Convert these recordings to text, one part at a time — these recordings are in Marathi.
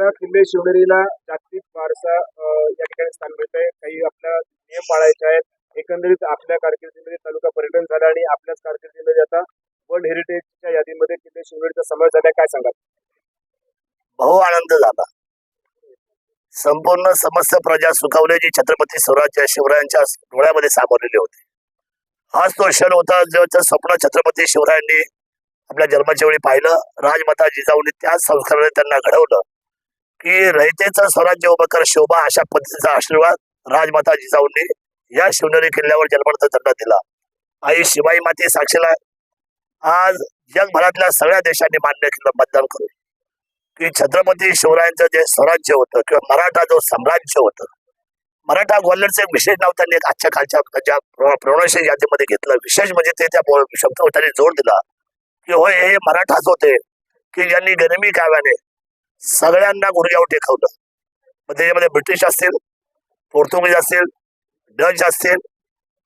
आता किल्ले शिवनेरीला जागतिक वारसा या ठिकाणी स्थान मिळत आहे काही आपल्या नियम पाळायचे आहेत. एकंदरीत आपल्या कारकिर्दीमध्ये तालुका पर्यटन झाला आणि आपल्याच कारकिर्दीमध्ये आता वर्ल्ड हेरिटेजच्या यादीमध्ये किल्ले शिवनेरीचा समावेश झाला काय सांगाल? भाऊ आनंद झाला. संपूर्ण समस्त प्रजा सुखावले जी छत्रपती स्वराज्य शिवरायांच्या डोळ्यामध्ये सामावलेले होते. हाच तो क्षण होता जेव्हा स्वप्न छत्रपती शिवरायांनी आपल्या जन्माच्या वेळी पाहिलं. राजमाता जिजाऊनी त्याच संस्काराने त्यांना घडवलं. की रयतेचं स्वराज्य उभं कर शोभा अशा पद्धतीचा आशीर्वाद राजमाता जिजाऊंनी या शिवनेरी किल्ल्यावर जन्मार्थ त्यांना दिला. आई शिवाई माती साक्षीला आज जगभरातल्या सगळ्या देशांनी मान्य केलं मतदान करून. की छत्रपती शिवरायांचं जे स्वराज्य होतं किंवा मराठा जो साम्राज्य होतं मराठा ग्वाल्हेरचं एक विशेष नाव त्यांनी एक आजच्या कालच्या ज्या प्रोनाऊन्सिएशन यादीमध्ये घेतलं. विशेष म्हणजे ते त्या शब्द शब्दावर त्यांनी जोर दिला की होय हे मराठाच होते की ज्यांनी गनिमी काव्याने सगळ्यांना गुडघ्यावर टेकवलं. मग त्याच्यामध्ये ब्रिटिश असतील पोर्तुगीज असतील डच असतील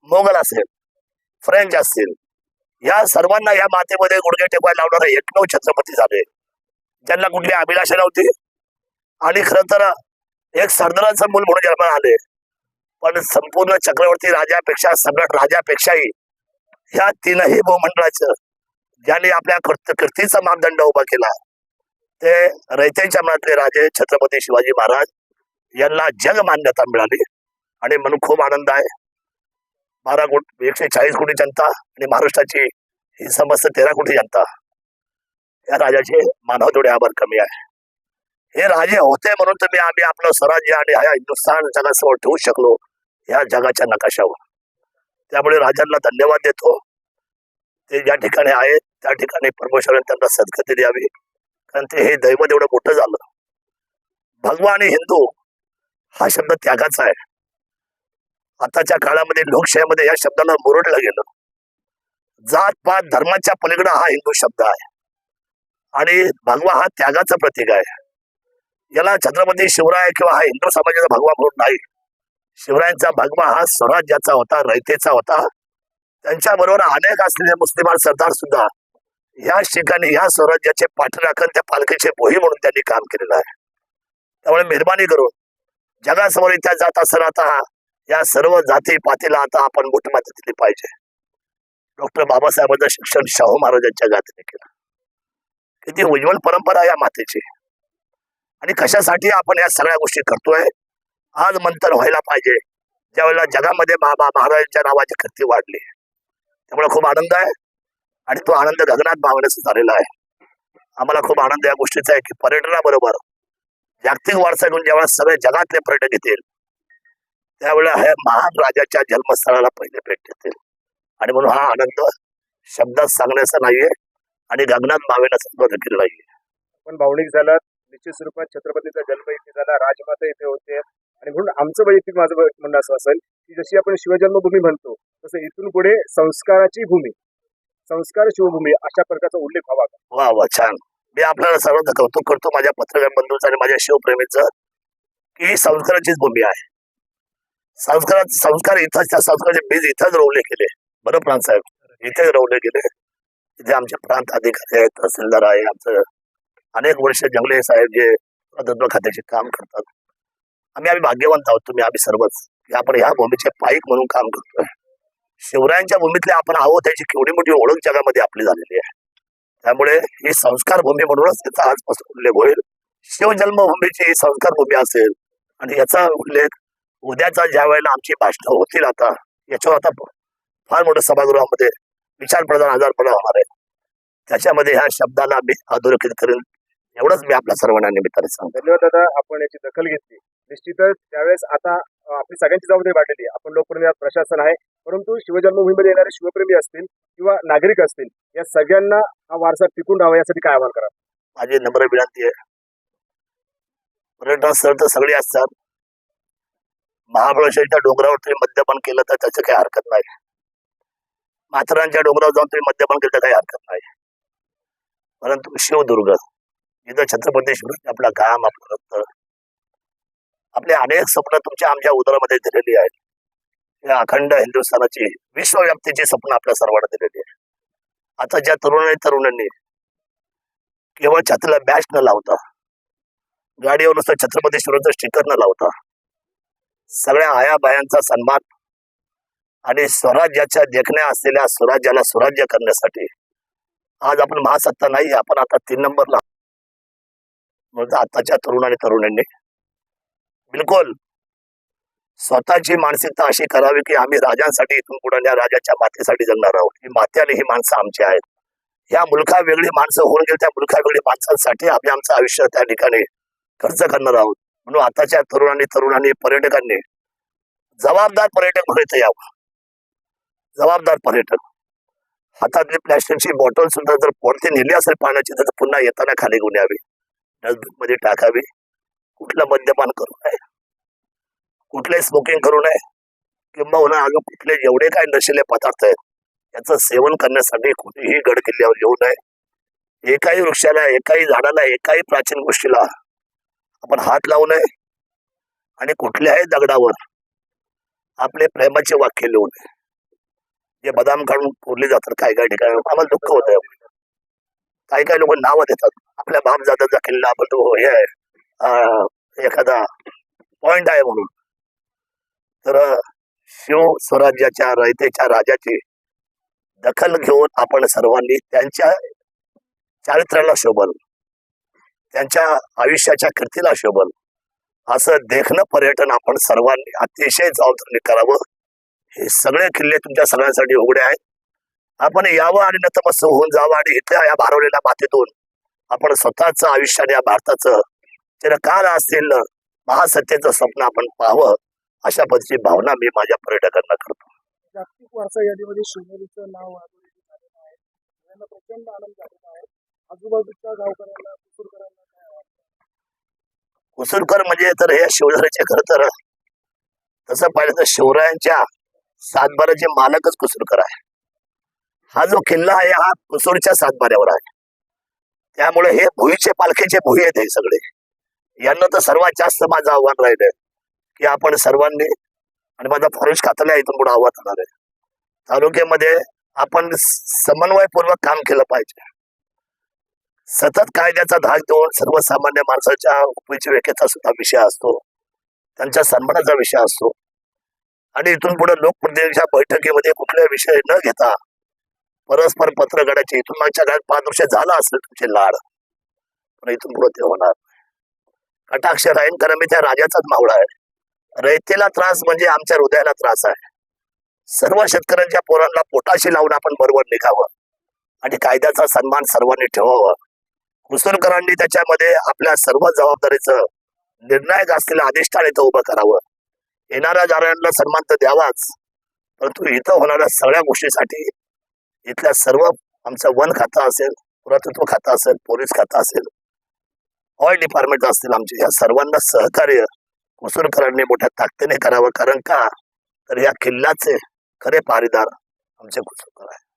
मोगल असेल फ्रेंच असतील या सर्वांना या मातेमध्ये गुडघे टेकवायला लावणारे एकमेव छत्रपती झाले. ज्यांना कुठली अभिलाषा नव्हती. आणि खरं तर एक सरदारांचं मूल म्हणून जन्माला आले. पण संपूर्ण चक्रवर्ती राजापेक्षा सम्राट राजापेक्षाही ह्या तीनही भूमंडळाचं ज्यांनी आपल्या कृत- कृतीचा मापदंड उभा केला. ते रयतेच्या मनातले राजे छत्रपती शिवाजी महाराज यांना जग मान्यता मिळाली. आणि म्हणून खूप आनंद आहे. बारा कोटी एकशे चाळीस कोटी जनता आणि महाराष्ट्राची ही समस्त तेरा कोटी जनता या राजाचे मानव थोडे आभार कमी आहे. हे राजे होते म्हणून तुम्ही आम्ही आपलं स्वराज्य आणि ह्या हिंदुस्थान जगासमोर ठेवू शकलो. या जगाच्या नकाशावर. त्यामुळे राजांना धन्यवाद देतो. ते ज्या ठिकाणी आहेत त्या ठिकाणी परमेश्वराने त्यांना सद्गती द्यावी. कारण ते हे दैवत एवढं मोठं झालं. भगवा आणि हिंदू हा शब्द त्यागाचा आहे. आताच्या काळामध्ये लोकशाहीमध्ये या शब्दाला मुरडलं गेलं. जात पात धर्माच्या पलीकडे हा हिंदू शब्द आहे. आणि भगवा हा त्यागाचं प्रतीक आहे. याला छत्रपती शिवराय किंवा हा हिंदू समाजाचा भगवा म्हणून नाही. शिवरायांचा भगवा हा स्वराज्याचा होता रयतेचा होता. त्यांच्या बरोबर अनेक असलेले मुस्लिमान सरदार सुद्धा या ठिकाणी या स्वराज्याचे पाठराखण त्या पालखीचे बोही म्हणून त्यांनी काम केलेलं आहे. त्यामुळे मेहरबानी करून जगासमोर इथे जात असताना आता या सर्व जाती पातीला आता आपण मोठमत दिली पाहिजे. डॉक्टर बाबासाहेबांचं शिक्षण शाहू महाराजांच्या गातीने केलं. किती उज्ज्वल परंपरा या मातेची. आणि कशासाठी आपण या सगळ्या गोष्टी करतोय? आज मंथन व्हायला पाहिजे. ज्यावेळेला जगामध्ये बाबा महाराजांच्या नावाची कीर्ती वाढली. त्यामुळे खूप आनंद आहे. आणि तो आनंद गगनात मावण्याचा झालेला आहे. आम्हाला खूप आनंद या गोष्टीचा आहे की पर्यटनाबरोबर जागतिक वारसा घेऊन ज्यावेळेला सगळे जगातले पर्यटक येतील त्यावेळेला ह्या महान राजाच्या जन्मस्थळाला पहिले भेट देतील. आणि म्हणून हा आनंद शब्दात सांगण्याचा नाहीये आणि गगनात मावेण्याचा देखील नाहीये. आपण भावनिक झाला निश्चित स्वरूपात छत्रपतीचा जन्म इथे झाला राजमाता इथे होते. आणि म्हणून आमचं वैयक्तिक माझं म्हणणं असं असेल की जशी आपण शिवजन्मभूमी म्हणतो तसं इथून पुढे संस्काराची भूमी संस्कार शिवभूमी अशा प्रकारचा उल्लेख व्हावा वा वा छान. मी आपल्याला सर्वांचं कौतुक करतो. माझ्या पत्रकार बंधूंचं आणि माझ्या शिवप्रेमीचं की ही संस्काराचीच भूमी आहे. संस्कारात संस्कार इथंच त्या संस्काराचे बीज इथंच रोवले गेले. बरं प्रांत साहेब? इथेच रोवले गेले. इथे आमचे प्रांत अधिकारी आहेत तहसीलदार आहे आमचं अनेक वर्ष जंगले साहेब जे पुरातत्व खात्याचे काम करतात. आम्ही आम्ही भाग्यवंत आहोत तुम्ही आम्ही सर्वच. की आपण ह्या भूमीचे पाईक म्हणून काम करतोय. शिवरायांच्या भूमीतले आपण आहोत त्याची केवढी मोठी ओळख जगामध्ये आपली झालेली आहे. त्यामुळे ही संस्कार भूमी म्हणूनच त्याचा आजपासून उल्लेख होईल. शिवजन्मभूमीची ही संस्कार भूमी असेल आणि याचा उल्लेख उद्याचा ज्या वेळेला आमची भाषणं होतील आता याच्यावर आता फार मोठ्या सभागृहामध्ये विचार प्रधान आजार होणार आहे. त्याच्यामध्ये ह्या शब्दाला मी अधोरेखित करेन. एवढंच मी आपल्या सर्वांना निमित्ताने सांगतो. धन्यवाद दादा आपण याची दखल घेतली. निश्चितच त्यावेळेस आता आपली सगळ्यांची जबाबदारी वाढलेली आहे. आपण लोकप्रतिनिधी प्रशासन आहे. परंतु शिवजन्मभूमीमध्ये येणारे शिवप्रेमी असतील किंवा नागरिक असतील या सगळ्यांना हा वारसा टिकून राहावा यासाठी काय आवाहन करा माझी नम्र विनंती आहे. पर्यटन स्थळ तर सगळे असतात. महाबळेश्वरच्या डोंगरावर तुम्ही मद्यपान केलं तर त्याचं काही हरकत नाही. माथरांच्या डोंगरावर जाऊन तुम्ही मद्यपान केलं तर काही हरकत नाही. परंतु शिवदुर्ग जिथं छत्रपती शिवराज आपला काम आपलं रक्त आपले अनेक स्वप्न तुमच्या आमच्या उदरामध्ये दिलेली आहेत. या अखंड हिंदुस्थानाची विश्वव्याप्तीची स्वप्न आपल्या सर्वांना दिलेली आहे आता ज्या तरुण तरुणांनी केवळ छातीला बॅच न लावता गाडीवर नुसतं छत्रपती शिवराज स्टिकर न लावता सगळ्या आया बायांचा सन्मान आणि स्वराज्याच्या देखण्या असलेल्या स्वराज्याला स्वराज्य करण्यासाठी आज आपण महासत्ता नाही आपण आता तीन नंबरला म्हणून आताच्या तरुण आणि तरुणांनी बिलकुल. स्वतःची मानसिकता अशी करावी की आम्ही राजांसाठी इथून पुढे या राजाच्या मातेसाठी जगणार आहोत. ही माते आणि ही माणसं आमची आहेत. या मुलखा वेगळी माणसं होऊन गेली त्या मुलखा वेगळी माणसांसाठी आम्ही आमचं आयुष्य त्या ठिकाणी खर्च करणार आहोत. म्हणून आताच्या तरुणांनी तरुणांनी पर्यटकांनी जबाबदार पर्यटक म्हणून यावं. जबाबदार पर्यटक. हातातली प्लॅस्टिकची बॉटल सुद्धा जर पोरती नेली असेल पाण्याची तर पुन्हा येताना खाली घेऊन यावी. डस्टबिनमध्ये टाकावी. कुठलं मद्यपान करू नये. कुठले स्मोकिंग करू नये. किंबहुना अजून कुठले जेवढे काय नशिले पदार्थ आहेत याचं सेवन करण्यासाठी कुठेही गड किल्ल्यावर येऊ नये. एकाही वृक्षाला एकाही झाडाला एकाही प्राचीन गोष्टीला आपण हात लावू नये. आणि कुठल्याही दगडावर आपले प्रेमाचे वाक्य लिहू नये. जे बदाम काढून कोरले जातात काही काही ठिकाणी. आम्हाला दुःख होत. काही काही लोक नावं देतात. आपल्या बापजादाचा किल्ला आपण तो हे आहे. एखादा पॉइंट आहे म्हणून. तर शिव स्वराज्याच्या रयतेच्या राजाची दखल घेऊन आपण सर्वांनी त्यांच्या चारित्र्याला शोभल. त्यांच्या आयुष्याच्या कीर्तीला शोभल. असं देखणं पर्यटन आपण सर्वांनी अतिशय जबाबदारीने करावं. हे सगळे किल्ले तुमच्या सगळ्यांसाठी उघडे आहेत. आपण यावं आणि नतमस्त होऊन जावं आणि इथल्या या भारवलेल्या मातीतून आपण स्वतःच आयुष्याने या भारताचं चिरकाल असलेलं महासत्तेचं स्वप्न आपण पाहावं अशा पद्धतीची भावना मी माझ्या पर्यटकांना करतो. जागतिक वारसा यादीमध्ये शिवनेरीचं नाव अधोरेखित झालेलं आहे. सगळ्यांना प्रचंड आनंद झालेला आहे. आजूबाजूच्या गावकऱ्यांना कुसूरकरांना काय वाटतं? कुसुरकर म्हणजे तर हे शिवरायाचे खरं तर. तसं पाहिलं तर शिवरायांच्या सातबाराचे मालकच कुसुरकर आहे. हा जो किल्ला आहे हा कुसूरच्या सातबाऱ्यावर आहे. त्यामुळे हे भुईचे पालखीचे भुई आहेत हे सगळे. यांना तर सर्वात जास्त माझं आव्हान राहिलंय की आपण सर्वांनी आणि माझा फॉरेस्ट खात्याला इथून पुढे आव्हान होणार आहे. तालुक्यामध्ये आपण समन्वयपूर्वक काम केलं पाहिजे. सतत कायद्याचा धाक देऊन सर्वसामान्य माणसाच्या उपजीविकेचा सुद्धा विषय असतो. त्यांच्या सन्मानाचा विषय असतो. आणि इथून पुढे लोकप्रतिनिधीच्या बैठकीमध्ये कुठल्या विषय न घेता परस्पर पत्र काढायचे इथून मागच्या काळात पाच वर्ष झाला असेल तुमचे लाड. पण इथून पुढे ते होणार. कटाक्ष राहीन कारण मी त्या राजाचाच मावळा आहे. रयतेला त्रास म्हणजे आमच्या हृदयाला त्रास आहे. सर्व शेतकऱ्यांच्या पोरांना पोटाशी लावून आपण बरोबर निघावं. आणि कायद्याचा सन्मान सर्वांनी ठेवावा. कुसुरकरांनी त्याच्यामध्ये आपल्या सर्व जबाबदारीचं निर्णायक असलेलं अधिष्ठान इथं उभं करावं. येणाऱ्या जाणाऱ्यांना सन्मान तर द्यावाच. परंतु इथं होणाऱ्या सगळ्या गोष्टीसाठी इथल्या सर्व आमचं वन खातं असेल पुरातत्व खातं असेल पोलीस खातं असेल ऑल डिपार्टमेंट असतील आमचे या सर्वांना सहकार्य कुसुरकरांनी मोठ्या ताकदीने करावं. कारण का? तर या किल्ल्याचे खरे पारीदार आमचे कुसुरकर आहे